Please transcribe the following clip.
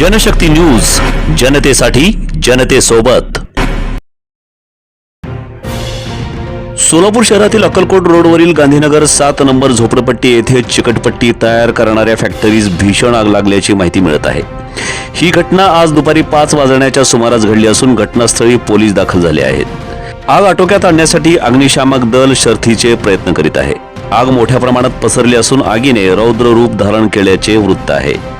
Janshakti news जनतेसाठी जनतेसोबत. सोलापूर शहरातील अक्कलकोट रोडवरील गांधीनगर सात नंबर झोपडपट्टी येथे चिकटपट्टी तयार करणाऱ्या फॅक्टरीज भीषण आग लागल्याची माहिती मिळत आहे. ही घटना आज दुपारी पाच वाजण्याच्या सुमारास घडली असून घटनास्थळी पोलीस दाखल झाले आहेत. आग आटोक्यात आणण्यासाठी अग्निशामक दल शर्थीचे प्रयत्न करीत आहे. आग मोठ्या प्रमाणात पसरली असून आगीने रौद्र रूप धारण केल्याचे वृत्त आहे.